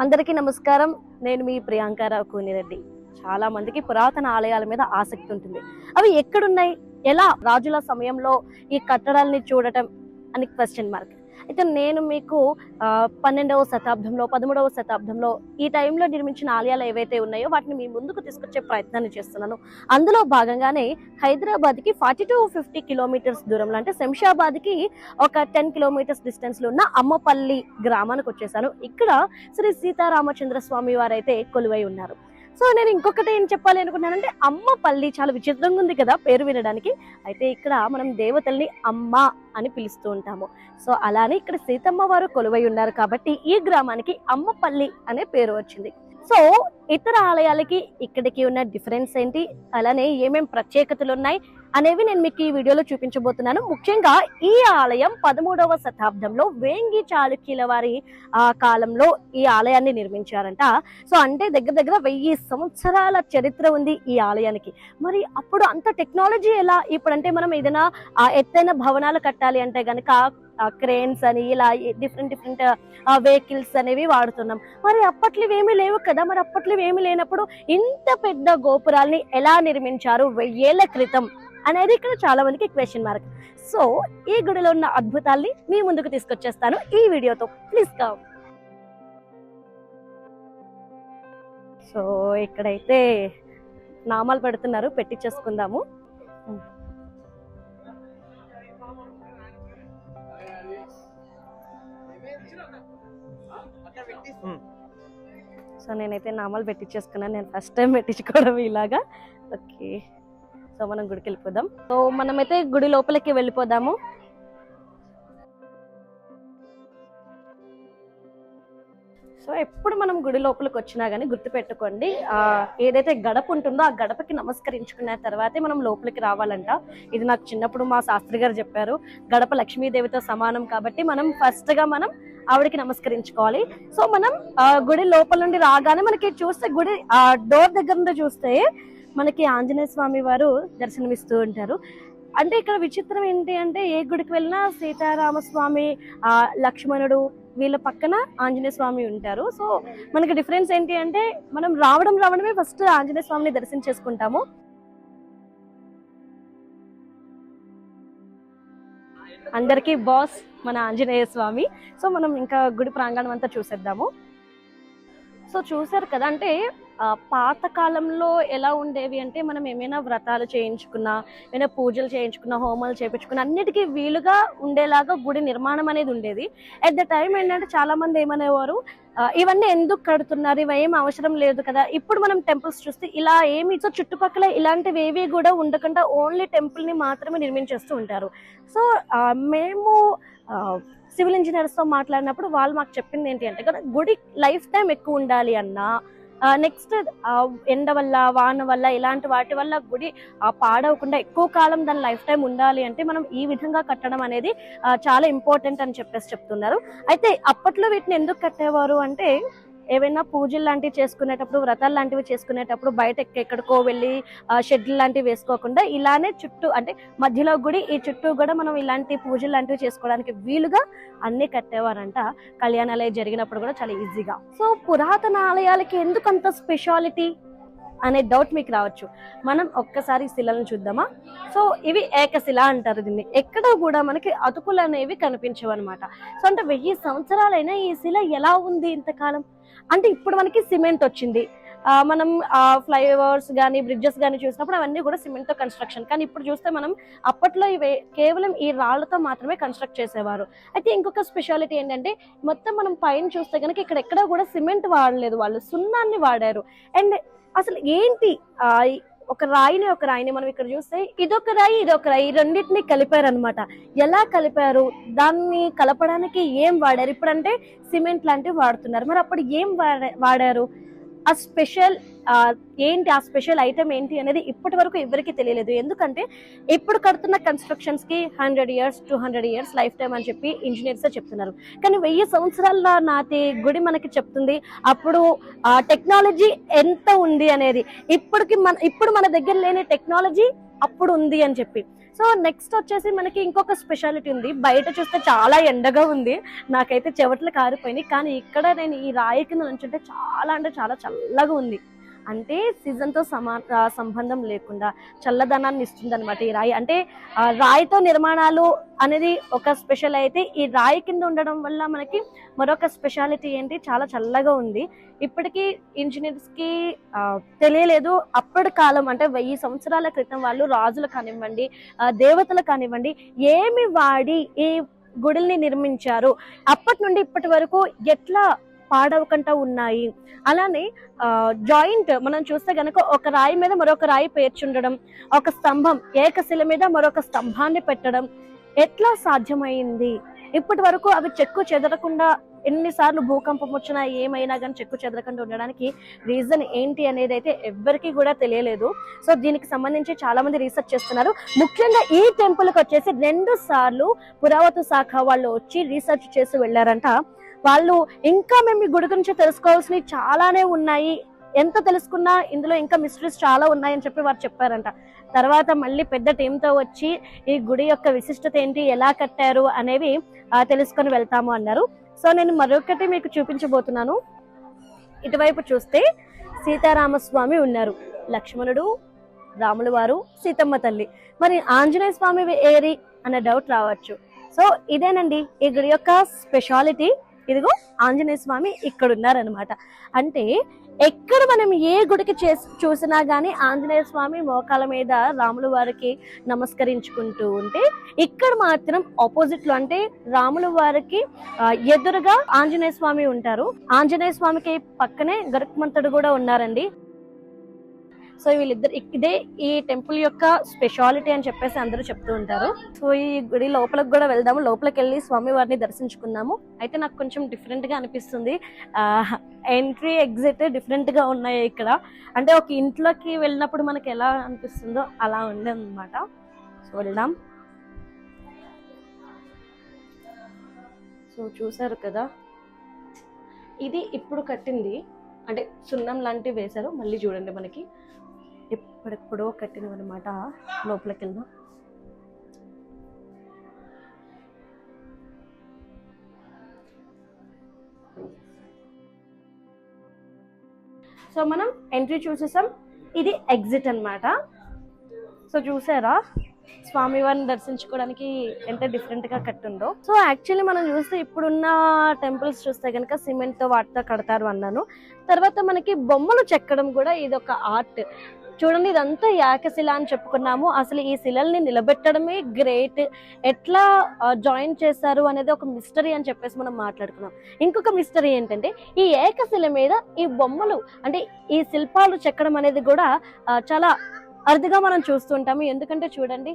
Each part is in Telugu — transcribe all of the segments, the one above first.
అందరికీ నమస్కారం. నేను మీ ప్రియాంకారావు కోనిరెడ్డి చాలా మందికి పురాతన ఆలయాల మీద ఆసక్తి ఉంటుంది. అవి ఎక్కడున్నాయి? ఎలా రాజుల సమయంలో ఈ కట్టడాల్ని చూడటం అని క్వశ్చన్ మార్క్ అయితే నేను మీకు పన్నెండవ శతాబ్దంలో పదమూడవ శతాబ్దంలో ఈ టైంలో నిర్మించిన ఆలయాలు ఏవైతే ఉన్నాయో వాటిని మీ ముందుకు తీసుకొచ్చే ప్రయత్నాన్ని చేస్తున్నాను. అందులో భాగంగానే హైదరాబాద్కి ఫార్టీ టు ఫిఫ్టీ కిలోమీటర్స్ దూరంలో అంటే శంషాబాద్కి ఒక టెన్ కిలోమీటర్స్ డిస్టెన్స్లో ఉన్న అమ్మపల్లి గ్రామానికి వచ్చేసాను. ఇక్కడ శ్రీ సీతారామచంద్ర స్వామి వారైతే కొలువై ఉన్నారు. సో నేను ఇంకొకటి ఏం చెప్పాలి అనుకున్నానంటే అమ్మపల్లి చాలా విచిత్రంగా ఉంది కదా పేరు వినడానికి. అయితే ఇక్కడ మనం దేవతల్ని అమ్మ అని పిలుస్తూ ఉంటాము. సో అలానే ఇక్కడ సీతమ్మ వారు కొలువై ఉన్నారు కాబట్టి ఈ గ్రామానికి అమ్మపల్లి అనే పేరు వచ్చింది. సో ఇతర ఆలయాలకి ఇక్కడికి ఉన్న డిఫరెన్స్ ఏంటి? అలానే ఏమేం ప్రత్యేకతలు ఉన్నాయి? అనేవి నేను మీకు ఈ వీడియోలో చూపించబోతున్నాను. ముఖ్యంగా ఈ ఆలయం పదమూడవ శతాబ్దంలో వేంగి చాళుక్యుల వారి ఆ కాలంలో ఈ ఆలయాన్ని నిర్మించారంట. సో అంటే దగ్గర దగ్గర వెయ్యి సంవత్సరాల చరిత్ర ఉంది ఈ ఆలయానికి. మరి అప్పుడు అంత టెక్నాలజీ ఎలా? ఇప్పుడంటే మనం ఏదైనా ఎత్తైన భవనాలు కట్టాలి అంటే గనక క్రేన్స్ అని ఇలా డిఫరెంట్ డిఫరెంట్ వెహికల్స్ అనేవి వాడుతున్నాం. మరి అప్పట్లో ఏమీ లేవు కదా మరి అప్పట్లో ఏమీ లేనప్పుడు ఇంత పెద్ద గోపురాల్ని ఎలా నిర్మించారు వెయ్యేళ్ళ క్రితం అనేది ఇక్కడ చాలా మందికి క్వశ్చన్ మార్క్ సో ఈ గుడిలో ఉన్న అద్భుతాల్ని మీ ముందుకు తీసుకొచ్చేస్తాను ఈ వీడియోతో. ప్లీజ్ కమ్ సో ఇక్కడైతే నామాలు పెడుతున్నారు పెట్టించేసుకుందాము సో నేనైతే నామాలు పెట్టించేసుకున్నాను నేను ఫస్ట్ టైం పెట్టించుకోవడం ఇలాగా. ఓకే. సో మనం గుడికి వెళ్ళిపోదాం. సో మనమైతే గుడి లోపలికి వెళ్ళిపోదాము. సో ఎప్పుడు మనం గుడి లోపలికి వచ్చినా కానీ గుర్తుపెట్టుకోండి ఏదైతే గడప ఉంటుందో ఆ గడపకి నమస్కరించుకున్న తర్వాతే మనం లోపలికి రావాలంట. ఇది నాకు చిన్నప్పుడు మా శాస్త్రి గారు చెప్పారు గడప లక్ష్మీదేవితో సమానం కాబట్టి మనం ఫస్ట్గా మనం ఆవిడకి నమస్కరించుకోవాలి. సో మనం గుడి లోపల నుండి రాగానే మనకి చూస్తే గుడి డోర్ దగ్గర నుండి చూస్తే మనకి ఆంజనేయ స్వామి వారు దర్శనమిస్తూ ఉంటారు. అంటే ఇక్కడ విచిత్రం ఏంటి అంటే ఏ గుడికి వెళ్ళినా సీతారామస్వామి ఆ లక్ష్మణుడు వీళ్ళ పక్కన ఆంజనేయ స్వామి ఉంటారు. సో మనకి డిఫరెన్స్ ఏంటి అంటే మనం రావడం రావడమే ఫస్ట్ ఆంజనేయ స్వామిని దర్శనం చేసుకుంటాము. అందరికీ బాస్ మన ఆంజనేయ స్వామి. సో మనం ఇంకా గుడి ప్రాంగణం అంతా చూసేద్దాము. సో చూసారు కదా అంటే పాత కాలంలో ఎలా ఉండేవి అంటే మనం ఏమైనా వ్రతాలు చేయించుకున్నా ఏమైనా పూజలు చేయించుకున్నా హోమాలు చేయించుకున్నా అన్నిటికీ వీలుగా ఉండేలాగా గుడి నిర్మాణం అనేది ఉండేది. అట్ ద టైం ఏంటంటే చాలా మంది ఏమనేవారు ఇవన్నీ ఎందుకు కడుతున్నారు? ఇవేం అవసరం లేదు కదా. ఇప్పుడు మనం టెంపుల్స్ చూస్తే ఇలా ఏమి సో చుట్టుపక్కల ఇలాంటివి ఏవి కూడా ఉండకుండా ఓన్లీ టెంపుల్ని మాత్రమే నిర్మించేస్తూ ఉంటారు. సో మేము సివిల్ ఇంజనీర్స్తో మాట్లాడినప్పుడు వాళ్ళు మాకు చెప్పింది ఏంటి అంటే కదా గుడి లైఫ్ టైం ఎక్కువ ఉండాలి అన్నా నెక్స్ట్ ఎండ వల్ల వాన వల్ల ఇలాంటి వాటి వల్ల గుడి పాడవకుండా ఎక్కువ కాలం దాని లైఫ్ టైం ఉండాలి అంటే మనం ఈ విధంగా కట్టడం అనేది చాలా ఇంపార్టెంట్ అని చెప్పేసి చెప్తున్నారు. అయితే అప్పట్లో వీటిని ఎందుకు కట్టేవారు అంటే ఏవైనా పూజలు లాంటివి చేసుకునేటప్పుడు వ్రతాలు లాంటివి చేసుకునేటప్పుడు బయట ఎక్కడికో వెళ్ళి షెడ్లు లాంటివి వేసుకోకుండా ఇలానే చుట్టూ అంటే మధ్యలో గుడి ఈ చుట్టూ కూడా మనం ఇలాంటి పూజలు లాంటివి చేసుకోవడానికి వీలుగా అన్ని కట్టేవారంట. కళ్యాణాలయ జరిగినప్పుడు కూడా చాలా ఈజీగా. సో పురాతన ఆలయాలకి ఎందుకు అంత స్పెషాలిటీ? అనే డౌట్ మీకు రావచ్చు. మనం ఒక్కసారి ఈ శిలను చూద్దామా? సో ఇవి ఏకశిల అంటారు దీన్ని. ఎక్కడ కూడా మనకి అతుకులు అనేవి కనిపించవు అనమాట సో అంటే వెయ్యి సంవత్సరాలైనా ఈ శిల ఎలా ఉంది ఇంతకాలం? అంటే ఇప్పుడు మనకి సిమెంట్ వచ్చింది. మనం ఫ్లైఓవర్స్ కానీ బ్రిడ్జెస్ కానీ చూసినప్పుడు అవన్నీ కూడా సిమెంట్తో కన్స్ట్రక్షన్ కానీ ఇప్పుడు చూస్తే మనం అప్పట్లో ఇవి కేవలం ఈ రాళ్ళతో మాత్రమే కన్స్ట్రక్ట్ చేసేవారు. అయితే ఇంకొక స్పెషాలిటీ ఏంటంటే మొత్తం మనం పైన చూస్తే కనుక ఇక్కడ ఎక్కడ కూడా సిమెంట్ వాడలేదు వాళ్ళు. సున్నాన్ని వాడారు. అండ్ అసలు ఏంటి? ఆ, ఒక రాయిని ఒక రాయిని మనం ఇక్కడ చూస్తే ఇదొక రాయి ఇదొక రాయి. రెండింటిని కలిపారు అనమాట ఎలా కలిపారు? దాన్ని కలపడానికి ఏం వాడారు? ఇప్పుడంటే సిమెంట్ లాంటివి వాడుతున్నారు. మరి అప్పుడు ఏం వాడారు? ఆ స్పెషల్ ఏంటి ఆ స్పెషల్ ఐటమ్ ఏంటి అనేది ఇప్పటి వరకు ఎవరికి తెలియలేదు. ఎందుకంటే ఇప్పుడు కడుతున్న కన్స్ట్రక్షన్స్కి hundred years two hundred years lifetime అని చెప్పి ఇంజనీర్స్ చెప్తున్నారు. కానీ వెయ్యి సంవత్సరాల నాటి గుడి మనకి చెప్తుంది అప్పుడు ఆ టెక్నాలజీ ఎంత ఉంది అనేది. ఇప్పటికి మన ఇప్పుడు మన దగ్గర లేని టెక్నాలజీ అప్పుడు ఉంది అని చెప్పి. సో నెక్స్ట్ వచ్చేసి మనకి ఇంకొక స్పెషాలిటీ ఉంది. బయట చూస్తే చాలా ఎండగా ఉంది. నాకైతే చెవట్లు కారిపోయినాయి. కానీ ఇక్కడ నేను ఈ రాయి కింద నుంచుంటే చాలా అంటే చాలా చల్లగా ఉంది. అంటే సీజన్తో సమా సంబంధం లేకుండా చల్లదనాన్ని ఇస్తుంది అనమాట ఈ రాయి. అంటే రాయితో నిర్మాణాలు అనేది ఒక స్పెషల్ అయితే ఈ రాయి కింద ఉండడం వల్ల మనకి మరొక స్పెషాలిటీ ఏంటి? చాలా చల్లగా ఉంది. ఇప్పటికీ ఇంజనీర్స్కి తెలియలేదు. అప్పటి కాలం అంటే వెయ్యి సంవత్సరాల క్రితం వాళ్ళు రాజులు కానివ్వండి దేవతలు కానివ్వండి ఏమి వాడి ఈ గుడుల్ని నిర్మించారు? అప్పటి నుండి ఇప్పటి వరకు ఎట్లా పాడవకుండా ఉన్నాయి. అలానే జాయింట్ మనం చూస్తే గనక ఒక రాయి మీద మరొక రాయి పేర్చుండడం ఒక స్తంభం ఏకశిల మీద మరొక స్తంభాన్ని పెట్టడం ఎట్లా సాధ్యమైంది? ఇప్పటి వరకు అవి చెక్కు చెదరకుండా ఎన్నిసార్లు భూకంపం వచ్చినా ఏమైనా కానీ చెక్కు చెదరకుండా ఉండడానికి రీజన్ ఏంటి అనేది అయితే ఎవ్వరికీ కూడా తెలియలేదు. సో దీనికి సంబంధించి చాలా మంది రీసెర్చ్ చేస్తున్నారు. ముఖ్యంగా ఈ టెంపుల్కి వచ్చేసి రెండు సార్లు పురావతు శాఖ వాళ్ళు వచ్చి రీసెర్చ్ చేసి వెళ్ళారంట. వాళ్ళు ఇంకా మేము ఈ గుడి గురించి తెలుసుకోవాల్సినవి చాలానే ఉన్నాయి. ఎంత తెలుసుకున్నా ఇందులో ఇంకా మిస్టరీస్ చాలా ఉన్నాయని చెప్పి వారు చెప్పారంట. తర్వాత మళ్ళీ పెద్ద టీంతో వచ్చి ఈ గుడి యొక్క విశిష్టత ఏంటి ఎలా కట్టారు అనేవి తెలుసుకొని వెళ్తాము అన్నారు. సో నేను మరొకటి మీకు చూపించబోతున్నాను. ఇటువైపు చూస్తే సీతారామస్వామి ఉన్నారు. లక్ష్మణుడు రాములు వారు సీతమ్మ తల్లి. మరి ఆంజనేయ స్వామి ఏరి అనే డౌట్ రావచ్చు. సో ఇదేనండి ఈ గుడి యొక్క స్పెషాలిటీ ఇదిగో ఆంజనేయ స్వామి ఇక్కడ ఉన్నారనమాట అంటే ఎక్కడ మనం ఏ గుడికి చేసి చూసినా గానీ ఆంజనేయ స్వామి మోకాల మీద రాముల వారికి నమస్కరించుకుంటూ ఉంటే ఇక్కడ మాత్రం ఆపోజిట్లో అంటే రాముల వారికి ఎదురుగా ఆంజనేయ స్వామి ఉంటారు. ఆంజనేయ స్వామికి పక్కనే గరుక్మంతుడు కూడా ఉన్నారండి. సో వీళ్ళిద్దరు ఇదే ఈ టెంపుల్ యొక్క స్పెషాలిటీ అని చెప్పేసి అందరూ చెప్తూ ఉంటారు. సో ఈ గుడి లోపలికి కూడా వెళ్దాము. లోపలికి వెళ్ళి స్వామి వారిని దర్శించుకుందాము. అయితే నాకు కొంచెం డిఫరెంట్గా అనిపిస్తుంది. ఎంట్రీ ఎగ్జిట్ డిఫరెంట్గా ఉన్నాయి ఇక్కడ. అంటే ఒక ఇంట్లోకి వెళ్ళినప్పుడు మనకి ఎలా అనిపిస్తుందో అలా ఉంది సో వెళ్దాం. సో చూసారు కదా? ఇది ఇప్పుడు కట్టింది. అంటే సున్నం లాంటివి వేశారు. మళ్ళీ చూడండి మనకి. ఎప్పుడెప్పుడో కట్టినవి అనమాట లోపలికి వెళ్దాం సో మనం ఎంట్రీ చూసేసాం. ఇది ఎగ్జిట్ అనమాట సో చూసారా? స్వామివారిని దర్శించుకోవడానికి ఎంత డిఫరెంట్గా కట్టుందో సో యాక్చువల్లీ మనం చూస్తే ఇప్పుడున్న టెంపుల్స్ చూస్తే కనుక సిమెంట్తో వాటితో కడతారు అన్నాను. తర్వాత మనకి బొమ్మలు చెక్కడం కూడా ఇది ఒక ఆర్ట్ చూడండి ఇదంతా ఏకశిల అని చెప్పుకున్నాము. అసలు ఈ శిలల్ని నిలబెట్టడమే గ్రేట్ ఎట్లా జాయిన్ చేశారు అనేది ఒక మిస్టరీ అని చెప్పేసి మనం మాట్లాడుకున్నాం. ఇంకొక మిస్టరీ ఏంటంటే ఈ ఏకశిల మీద ఈ బొమ్మలు అంటే ఈ శిల్పాలు చెక్కడం అనేది కూడా చాలా అరుదుగా మనం చూస్తుంటాము. ఎందుకంటే చూడండి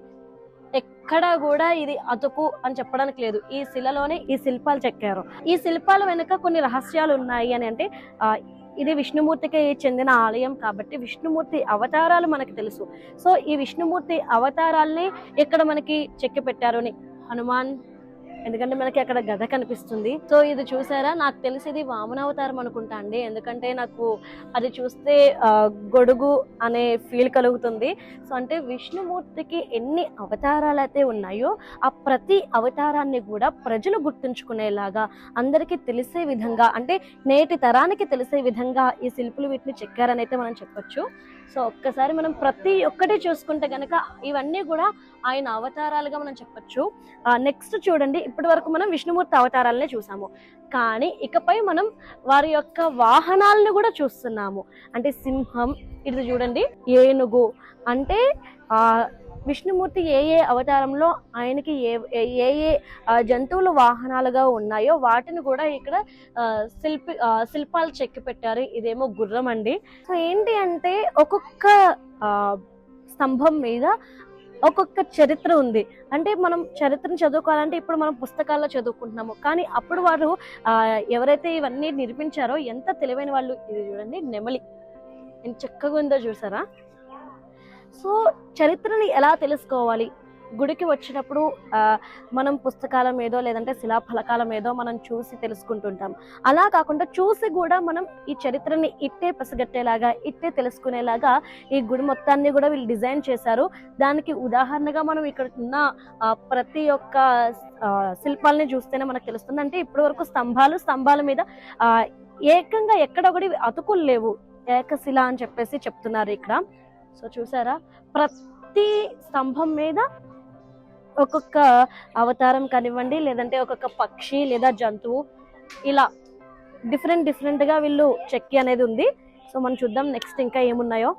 ఎక్కడా కూడా ఇది అతుకు అని చెప్పడానికి లేదు. ఈ శిలలోనే ఈ శిల్పాలు చెక్కారు. ఈ శిల్పాల వెనుక కొన్ని రహస్యాలు ఉన్నాయి అని అంటే ఇది విష్ణుమూర్తికి చెందిన ఆలయం కాబట్టి విష్ణుమూర్తి అవతారాలు మనకు తెలుసు. సో ఈ విష్ణుమూర్తి అవతారాల్ని ఇక్కడ మనకి చెక్కి పెట్టారు అని? హనుమాన్ ఎందుకంటే మనకి అక్కడ గద కనిపిస్తుంది. సో ఇది చూసారా? నాకు తెలిసేది వామనావతారం అనుకుంటా అండి. ఎందుకంటే నాకు అది చూస్తే గొడుగు అనే ఫీల్ కలుగుతుంది. సో అంటే విష్ణుమూర్తికి ఎన్ని అవతారాలు అయితే ఉన్నాయో ఆ ప్రతి అవతారాన్ని కూడా ప్రజలు గుర్తుంచుకునేలాగా అందరికీ తెలిసే విధంగా అంటే నేటి తరానికి తెలిసే విధంగా ఈ శిల్పులు వీటిని చెక్కారని అయితే మనం చెప్పొచ్చు. సో ఒక్కసారి మనం ప్రతి ఒక్కటి చూసుకుంటే కనుక ఇవన్నీ కూడా ఆయన అవతారాలుగా మనం చెప్పొచ్చు. నెక్స్ట్ చూడండి ఇప్పటి వరకు మనం విష్ణుమూర్తి అవతారాలనే చూసాము. కానీ ఇకపై మనం వారి యొక్క వాహనాలను కూడా చూస్తున్నాము. అంటే సింహం ఇది చూడండి ఏనుగు. అంటే ఆ విష్ణుమూర్తి ఏ ఏ అవతారంలో ఆయనకి ఏ ఏ- ఏ జంతువులు వాహనాలుగా ఉన్నాయో వాటిని కూడా ఇక్కడ శిల్పి శిల్పాలు చెక్కి పెట్టారు. ఇదేమో గుర్రం అండి. సో ఏంటి అంటే ఒక్కొక్క స్తంభం మీద ఒక్కొక్క చరిత్ర ఉంది. అంటే మనం చరిత్రను చదువుకోవాలంటే ఇప్పుడు మనం పుస్తకాల్లో చదువుకుంటున్నాము. కానీ అప్పుడు వారు ఎవరైతే ఇవన్నీ నిర్మించారో ఎంత తెలివైన వాళ్ళు ఇది చూడండి నెమలి. ఎంత చక్కగా ఉందో చూసారా? సో చరిత్రని ఎలా తెలుసుకోవాలి? గుడికి వచ్చినప్పుడు మనం పుస్తకాల మీదో లేదంటే శిలాఫలకాల మీదో మనం చూసి తెలుసుకుంటుంటాం. అలా కాకుండా చూసి కూడా మనం ఈ చరిత్రని ఇట్టే పసిగట్టేలాగా ఇట్టే తెలుసుకునేలాగా ఈ గుడి మొత్తాన్ని కూడా వీళ్ళు డిజైన్ చేశారు. దానికి ఉదాహరణగా మనం ఇక్కడ ఉన్న ఆ, ప్రతి ఒక్క శిల్పాలని చూస్తేనే మనకు తెలుస్తుంది. అంటే ఇప్పటి వరకు స్తంభాలు స్తంభాల మీద ఏకంగా ఎక్కడ ఒకటి అతుకులు లేవు. ఏకశిల అని చెప్పేసి చెప్తున్నారు ఇక్కడ. సో చూసారా? ప్రతి స్తంభం మీద ఒక్కొక్క అవతారం కానివ్వండి లేదంటే ఒక్కొక్క పక్షి లేదా జంతువు ఇలా డిఫరెంట్ డిఫరెంట్గా వీళ్ళు చెక్కి అనేది ఉంది. సో మనం చూద్దాం నెక్స్ట్ ఇంకా ఏమున్నాయో.